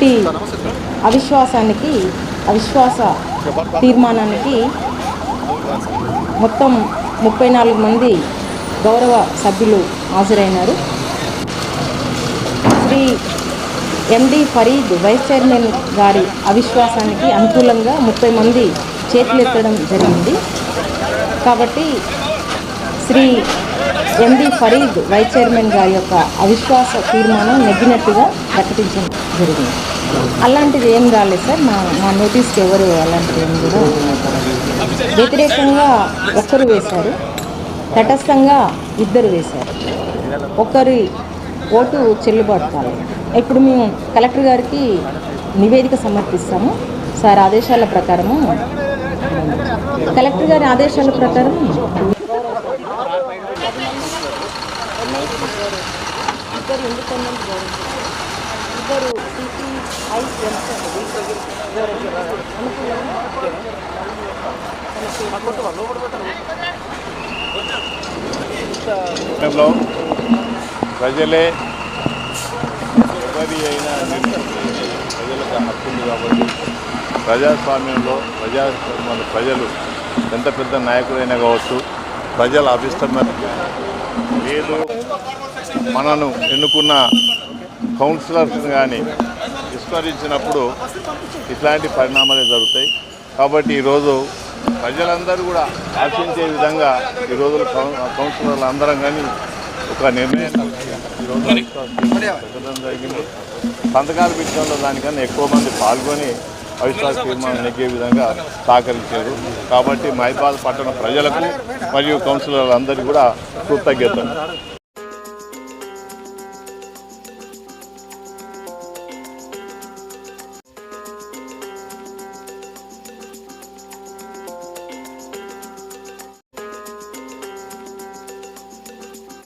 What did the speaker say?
నేటి అవిశ్వాసానికి అవిశ్వాస తీర్మానానికి మొత్తం ముప్పై నాలుగు మంది గౌరవ సభ్యులు హాజరైనారు. Shri MD Fareed vice chairman గారి అవిశ్వాసానికి అనుకూలంగా ముప్పై మంది చేతులెత్తడం జరిగింది. కాబట్టి Shri MD Fareed vice chairman గారి యొక్క అవిశ్వాస తీర్మానం నెగ్గినట్టుగా ప్రకటించడం జరిగింది. అలాంటిది ఏం రాలేదు సార్. మా మా నోటీస్కి ఎవరు అలాంటిది ఏం కూడా వ్యతిరేకంగా ఒక్కరు వేశారు. తటస్థంగా ఇద్దరు వేశారు. ఒకరి ఓటు చెల్లుబాటు కాలేదు. ఇప్పుడు మేము కలెక్టర్ గారికి నివేదిక సమర్పిస్తాము. సార్ ఆదేశాల ప్రకారము కలెక్టర్ గారి ఆదేశాల ప్రకారం ఇద్దరు ఇండిపెండెంట్ ఇద్దరు సిపిఐ సమయంలో ప్రజలే ఎవరి అయినా ప్రజలకు హక్కుంది కాబట్టి ప్రజాస్వామ్యంలో ప్రజా ప్రజలు ఎంత పెద్ద నాయకుడైనా కావచ్చు ప్రజల అభిష్టమైన లేదు మనను ఎన్నుకున్న కౌన్సిలర్స్ కానీ విస్మరించినప్పుడు ఇట్లాంటి పరిణామాలే జరుగుతాయి. కాబట్టి ఈరోజు ప్రజలందరూ కూడా ఆశించే విధంగా ఈ రోజులు కౌన్సిలర్లు అందరం కానీ ఒక నిర్ణయం ఈరోజు జరిగింది సంతకాలు పెట్టడంలో దానికన్నా ఎక్కువ మంది పాల్గొని అవిశ్వాస తీర్మానం నెగ్గే విధంగా సహకరించారు. కాబట్టి మైబాద్ పట్టణ ప్రజలకు మరియు కౌన్సిలర్లందరికీ కూడా కృతజ్ఞతలు.